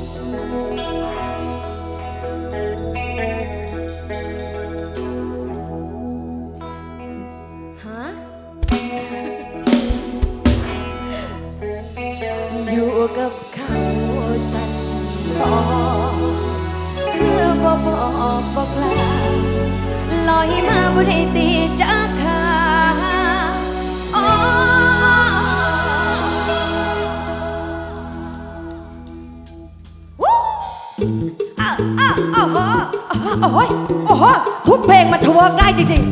ฮะ อยู่กับเขาสันบอคือบ่บอกบอกลาลอยมาบุได้ตีใจ เพลงมาทวิกได้จริง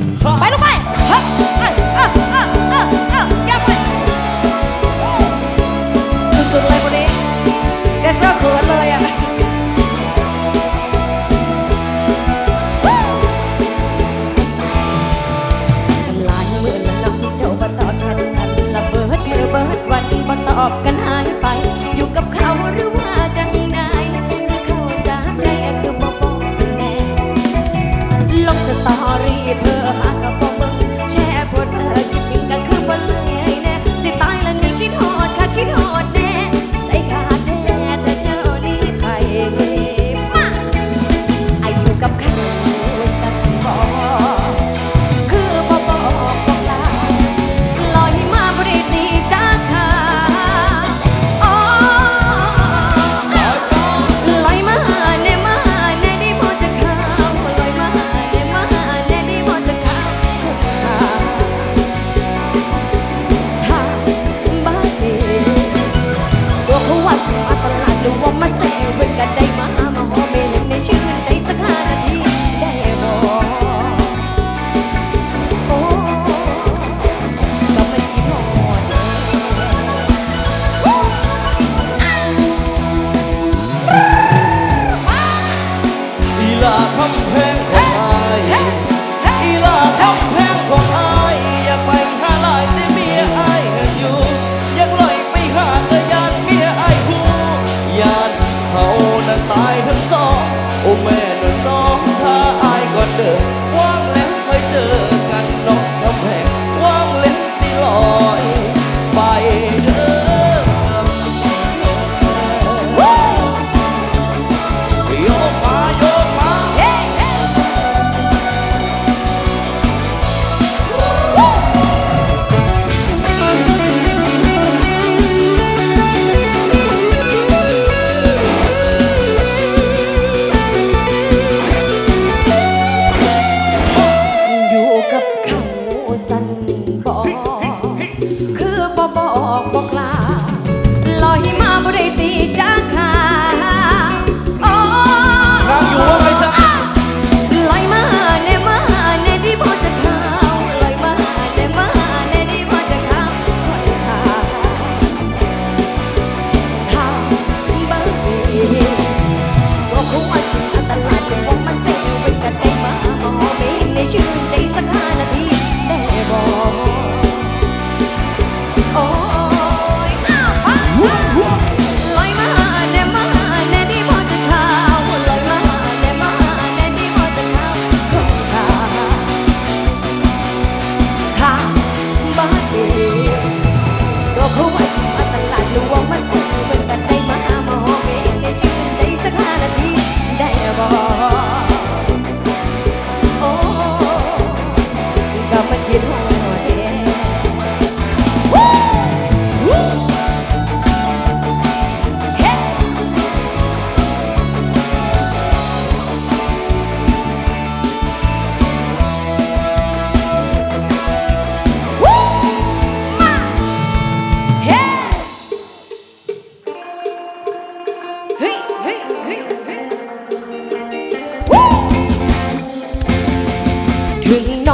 Oh, I see.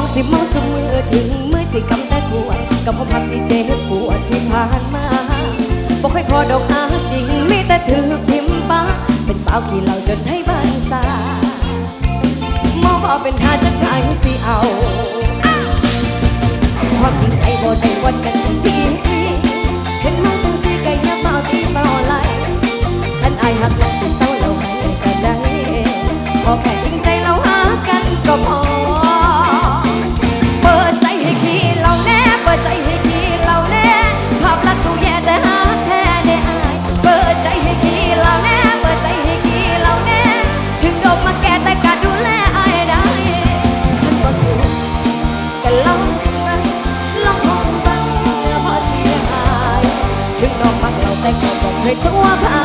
องสิเมาสมือถึงเมื่อสิกำแต่ปวดกับพ่อพักที่เจ็บปวดที่ผ่านมาบอกให้พอดอกอาจริงมีแต่ถือพิมพ์ป้าเป็นสาวขี้เหล่าจนให้บ้านซามองพอเป็นหาจะกลาสิเอาความจริงใจบ่ได้วัดกันทีเห็นมองจังสีไกย์เมาที่เมาไหลคันอายหักหลักสิเศร้าเราไปก็ได้พอแค่ แต่ก็บอกเคยตัวภัย